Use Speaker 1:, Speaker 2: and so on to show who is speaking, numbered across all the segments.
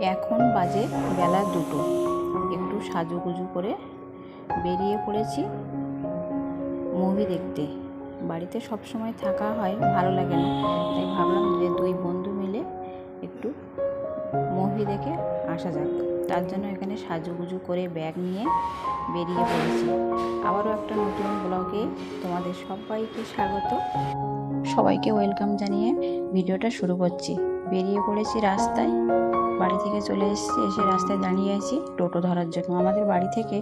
Speaker 1: এখন বাজে বেলা দুটো। একটু সাজুগুজু করে বেরিয়ে পড়েছি মুভি দেখতে। বাড়িতে সব সময় থাকা হয়, ভালো লাগে না। তাই ভাবলাম যে দুই বন্ধু মিলে একটু মুভি দেখে আসা যাক। তার জন্য এখানে সাজুগুজু করে ব্যাগ নিয়ে বেরিয়ে পড়েছি। আবারও একটা নতুন ব্লগে তোমাদের সবাইকে স্বাগত। সবাইকে ওয়েলকাম জানিয়ে ভিডিওটা শুরু করছি। বেরিয়ে পড়েছি রাস্তায়। বাড়ি থেকে চলে এসেছি, এসে রাস্তায় দাঁড়িয়ে আছি, টোটো ধরার জন্য। আমাদের বাড়ি থেকে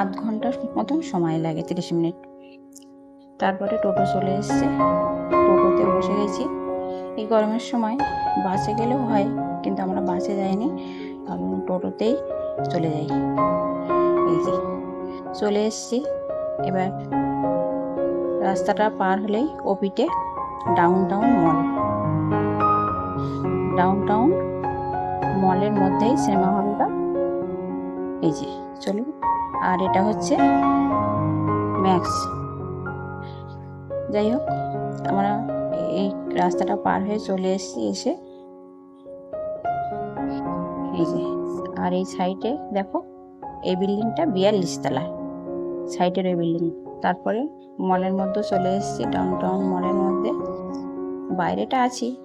Speaker 1: আধ ঘণ্টার মতন সময় লাগে, তিরিশ মিনিট। তারপরে টোটো চলে এসছে, টোটোতে বসে গেছি। এই গরমের সময় বাসে গেলেও হয়, কিন্তু আমরা বাসে যাইনি টোটোতেই চলে যাই। এই যে, চলে এসছি। এবার রাস্তাটা পার হলেই ওপিটে downtown mall downtown মলের মধ্যেই সিনেমা হলটা। এই যে, চলুন। আর এটা হচ্ছে ম্যাক্স। যাই হোক, আমরা এই রাস্তাটা পার হয়ে চলে এসেছি এসে। এই যে, আর এই সাইডে দেখো, এই বিল্ডিংটা বিয়াল্লিশ তলা। সাইডের ওই বিল্ডিং। তারপরে মলের মধ্যে চলে এসেছি ডাউন টাউন মলের মধ্যে। বাইরেটা আছি।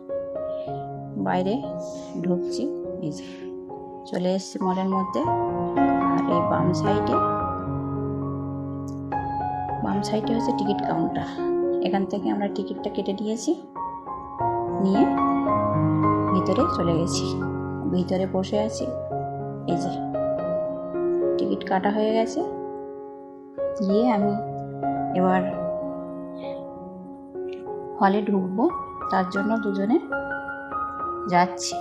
Speaker 1: বাইরে ঢুকছি। যে চলে এসেছি মলের মধ্যে, আর এই বাম সাইডে বাম সাইডে হচ্ছে টিকিট কাউন্টার এখান থেকে আমরা টিকিটটা কেটে নিয়েছি নিয়ে ভিতরে চলে গেছি। ভিতরে বসে আছি, এই যে। টিকিট কাটা হয়ে গেছে। গিয়ে আমি এবার হলে ঢুকবো, তার জন্য দুজনে যাচ্ছি।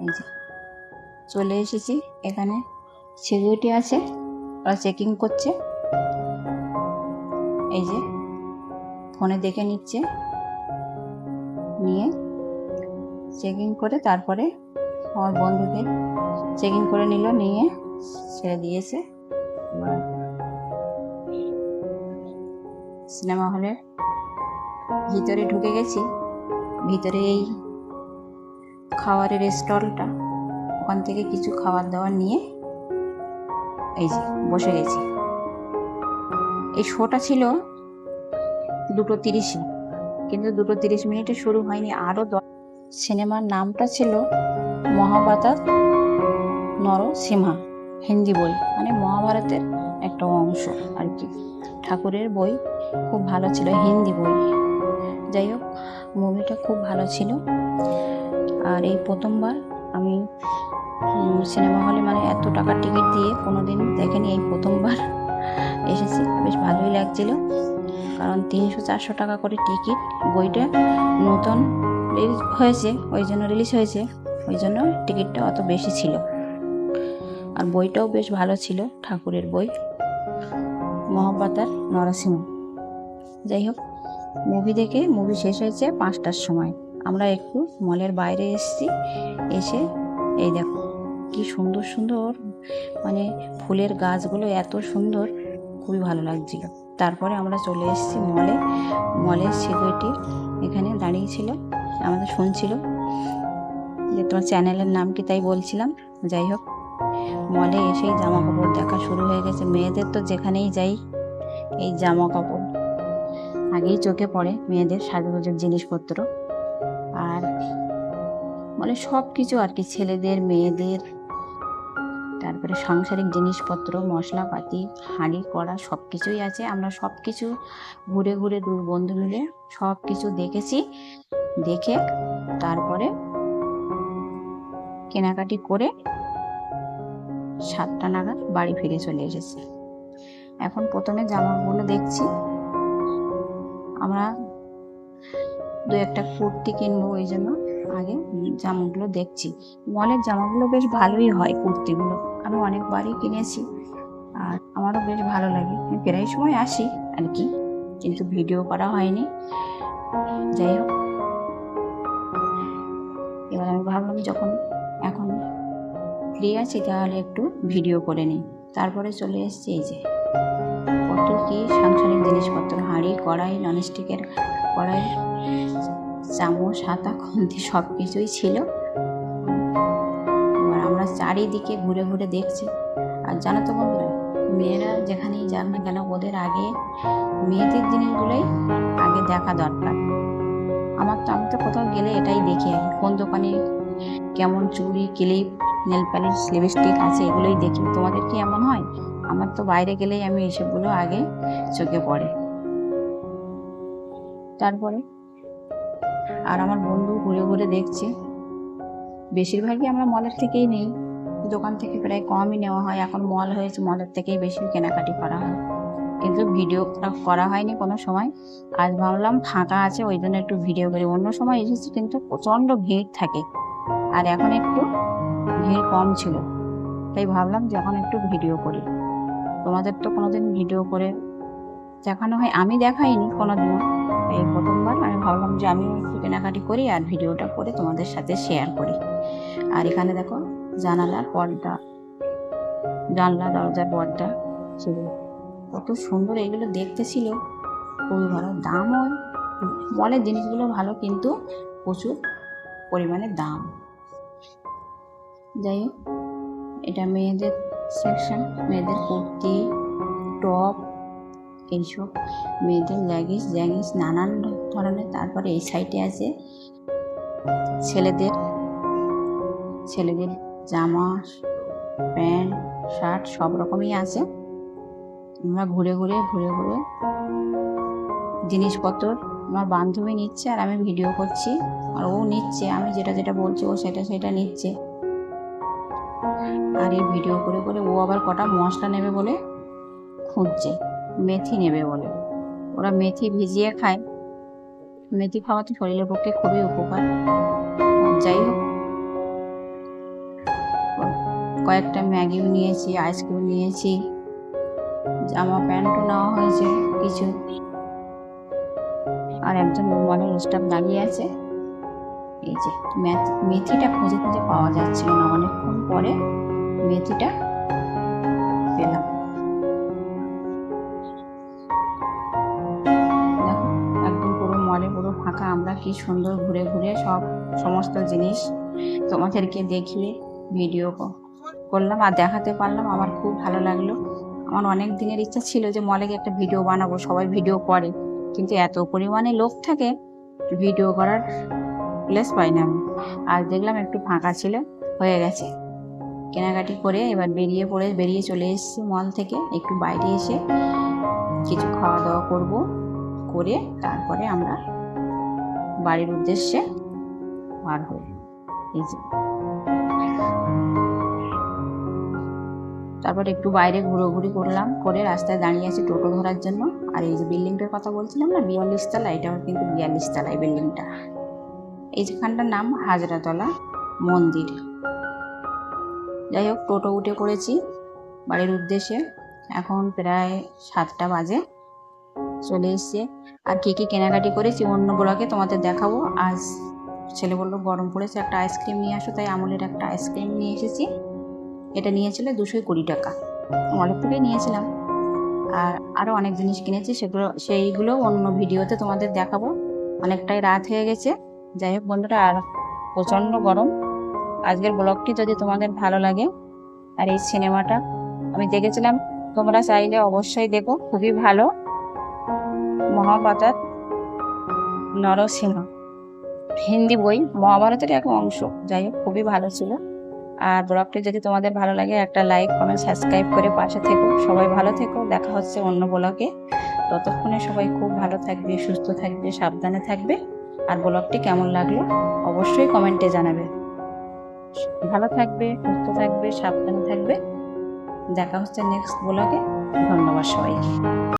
Speaker 1: এই যে, চলে এসেছি। এখানে সিকিউরিটি আছে, ওরা চেকিং করছে। এই যে ফোনে দেখে নিচ্ছে। নিয়ে চেকিং করে তারপরে আমার বন্ধুদের চেকিং করে নিল, নিয়ে ছেড়ে দিয়েছে। সিনেমা হলের ভিতরে ঢুকে গেছি। ভিতরে এই খাবারের স্টলটা, ওখান থেকে কিছু খাবার দাবার নিয়ে এই যে বসে গেছি। এই শোটা ছিল দুটো তিরিশে, কিন্তু দুটো তিরিশ মিনিটে শুরু হয়নি আরও সিনেমার নামটা ছিল মহাভারত নরসিংহা, হিন্দি বই মানে মহাভারতের একটা অংশ আর কি। ঠাকুরের বই খুব ভালো ছিল, হিন্দি বই। যাই হোক মুভিটা খুব ভালো ছিল। আর এই প্রথমবার আমি সিনেমা হলে মানে এত টাকার টিকিট দিয়ে কোনো দিন দেখেনি এই প্রথমবার এসেছি। বেশ ভালোই লাগছিল। কারণ তিনশো চারশো টাকা করে টিকিট বইটা নতুন রিলিজ হয়েছে, ওই জন্য রিলিজ হয়েছে, ওই জন্য টিকিটটা অত বেশি ছিল। আর বইটাও বেশ ভালো ছিল, ঠাকুরের বই। মহাপাতার নরসিংহ। যাই হোক মুভি দেখে মুভি শেষ হয়েছে পাঁচটার সময়। আমরা একটু মলের বাইরে এসেছি, এসে এই দেখো কি সুন্দর সুন্দর মানে ফুলের গাছগুলো এত সুন্দর, খুবই ভালো লাগছিল। তারপরে আমরা চলে এসেছি মলে মলের সিকিউরিটি এখানে দাঁড়িয়েছিল আমাদের শুনছিল যে তোমার চ্যানেলের নাম কি তাই বলছিলাম? যাই হোক মলে এসেই জামা কাপড় দেখা শুরু হয়ে গেছে। মেয়েদের তো যেখানেই যাই, এই জামা কাপড় আগেই চোখে পড়ে মেয়েদের সাজুগুজুর জিনিসপত্র। আর মানে সব কিছু আর কি, ছেলেদের, মেয়েদের, তারপরে সাংসারিক জিনিসপত্র, মশলাপাতি, হাঁড়ি, কড়া সব কিছুই আছে। আমরা সব কিছু ঘুরে ঘুরে দুই বন্ধু মিলে সব কিছু দেখেছি, দেখে তারপরে কেনাকাটি করে সাতটা নাগাদ বাড়ি ফিরে চলে এসেছি। এখন প্রথমে জামাগুলো দেখছি। আমরা দু একটা কুর্তি কিনবো ওই জন্য। আগে জামাগুলো দেখছি। মলের জামাগুলো বেশ ভালোই হয় কুর্তিগুলো। আমি অনেকবারই কিনেছি আর আমারও বেশ ভালো লাগে। আমি প্রায় সময় আসি আর কি, কিন্তু ভিডিও করা হয়নি। যাই হোক। এবার আমি ভাবলাম যখন এখন ফ্রি আছি তাহলে একটু ভিডিও করে নিই। তারপরে চলে এসেছি এই যে। কি সাংসারিক জিনিসপত্র, হাঁড়ি, কড়াই ননস্টিকের কড়াই, চামচ, হাতা, খুন্তি সব কিছুই ছিল আমরা চারিদিকে ঘুরে ঘুরে দেখছি। আর জানো তো বন্ধুরা, মেয়েরা যেখানেই যান না কেন, ওদের আগে মেয়েদের জিনিসগুলোই আগে দেখা দরকার। আমার তো, আমি তো কোথাও গেলে এটাই দেখি কোন দোকানে কেমন চুড়ি, ক্লিপ, নেল পালিশ লিপস্টিক আছে, এগুলোই দেখি। তোমাদের কি এমন হয়? আমার তো বাইরে গেলেই আমি এইসবগুলো আগে চোখে পড়ে। তারপরে? আর আমার বন্ধু ঘুরে ঘুরে দেখছে। বেশিরভাগই আমরা মলের থেকেই নেই। দোকান থেকে প্রায় কমই নেওয়া হয়। এখন মল হয়েছে, মলের থেকেই বেশি কেনাকাটি করা হয়। কিন্তু ভিডিও করা হয়নি কোনো সময়। আজ ভাবলাম ফাঁকা আছে, ওই জন্য একটু ভিডিও করি। অন্য সময় এসেছি, কিন্তু প্রচণ্ড ভিড় থাকে। আর এখন একটু ভিড় কম ছিল। তাই ভাবলাম যে এখন একটু ভিডিও করি। তোমাদের তো কোনোদিন ভিডিও করে দেখানো হয়, আমি দেখাইনি কোনোদিনও। এই প্রথমবার আমি ভাবলাম যে আমি একটু কেনাকাটি করি আর ভিডিওটা করে তোমাদের সাথে শেয়ার করি। আর এখানে দেখো জানালার পর্দা, জানলা, দরজার পর্দা ছিল কত সুন্দর এগুলো দেখতে ছিল, খুবই ভালো। দামও মলের জিনিসগুলো ভালো, কিন্তু প্রচুর পরিমাণে দাম। যাই হোক, এটা মেয়েদের সেকশন, মেয়েদের কুর্তি, টপ, এইসব, মেয়েদের ল্যাগিস জ্যাগিস, নানান ধরনের, তারপরে এই সাইডে আছে ছেলেদের ছেলেদের জামা, প্যান্ট, শার্ট, সব রকমই আছে। আমরা ঘুরে ঘুরে ঘুরে ঘুরে জিনিসপত্র আমার বান্ধবী নিচ্ছে আর আমি ভিডিও করছি। আর ও নিচ্ছে, আমি যেটা যেটা বলছি ও সেটা সেটা নিচ্ছে। আর এই ভিডিও করে করে ও আবার কটা মশলা নেবে বলে খুঁজছে। মেথি নেবে বলে। ওরা মেথি ভিজিয়ে খায়। মেথি খাওয়া তো শরীরের পক্ষে খুবই উপকার। যাই হোক। কয়েকটা ম্যাগিও নিয়েছি, আইসক্রিম নিয়েছি, জামা প্যান্টও নেওয়া হয়েছে কিছু। আর একজন মলের স্টাফ দাঁড়িয়ে আছে। এই যে মেথিটা খুঁজে খুঁজে পাওয়া যাচ্ছিল না অনেকক্ষণ পরে মেথিটা পেলাম। একদম পুরো মলে পুরো ফাঁকা। আমরা কি সুন্দর ঘুরে ঘুরে সব সমস্ত জিনিস তোমাদেরকে দেখিয়ে ভিডিও করলাম আর দেখাতে পারলাম। আমার খুব ভালো লাগল। আমার অনেক দিনের ইচ্ছা ছিল যে মলে গিয়ে একটা ভিডিও বানাবো, সবাই ভিডিও করে। কিন্তু এত পরিমাণে লোক থাকে ভিডিও করার প্লেস পাই না আমি। আর দেখলাম একটু ফাঁকা ছিল, হয়ে গেছে। কেনাকাটি করে এবার বেরিয়ে পড়ে, বেরিয়ে চলে এসেছি মল থেকে। একটু বাইরে এসে কিছু খাওয়া দাওয়া করব করে তারপরে আমরা বাড়ির উদ্দেশ্যে বার হই। এই যে। তারপর একটু বাইরে ঘুরোঘুরি করলাম, করে রাস্তায় দাঁড়িয়ে আছি টোটো ধরার জন্য। আর এই যে বিল্ডিংটার কথা বলছিলাম না বিয়াল্লিশ তলা এটাও কিন্তু বিয়াল্লিশ তলা এই বিল্ডিংটা। এই যেখানটার নাম হাজরাতলা মন্দির। যাই হোক, টোটো উঠে পড়েছি বাড়ির উদ্দেশ্যে। এখন প্রায় সাতটা বাজে, চলে এসছে। আর কে কী কেনাকাটি করেছি অন্য ব্লকে তোমাদের দেখাবো। আজ ছেলে বলল, গরম পড়েছে, একটা আইসক্রিম নিয়ে আসো। তাই আমলের একটা আইসক্রিম নিয়ে এসেছি। এটা নিয়েছিল দুশো কুড়ি টাকা। মলের থেকেই নিয়েছিলাম। আর আরও অনেক জিনিস কিনেছি, সেগুলো, সেইগুলো অন্য ভিডিওতে তোমাদের দেখাবো। অনেকটাই রাত হয়ে গেছে। যাই হোক বন্ধুরা, আর প্রচণ্ড গরম। আজকের ব্লগটি যদি তোমাদের ভালো লাগে আর এই সিনেমাটা, আমি দেখেছিলাম, তোমরা চাইলে অবশ্যই দেখো, খুবই ভালো। মহাপাতার নরসিংহ, হিন্দি বই মহাভারতের এক অংশ, যাই হোক, খুবই ভালো ছিল। আর ব্লগটি যদি তোমাদের ভালো লাগে, একটা লাইক কমেন্ট সাবস্ক্রাইব করে পাশে থেকো। সবাই ভালো থেকো, দেখা হচ্ছে অন্য ব্লগে। ততক্ষণে সবাই খুব ভালো থাকবে, সুস্থ থাকবে, সাবধানে থাকবে। আর ব্লগটি কেমন লাগল, অবশ্যই কমেন্টে জানাবে। ভালো থাকবে সুস্থ থাকবে সাবধানে থাকবে। দেখা হচ্ছে নেক্সট ব্লগে ধন্যবাদ সবাইকে।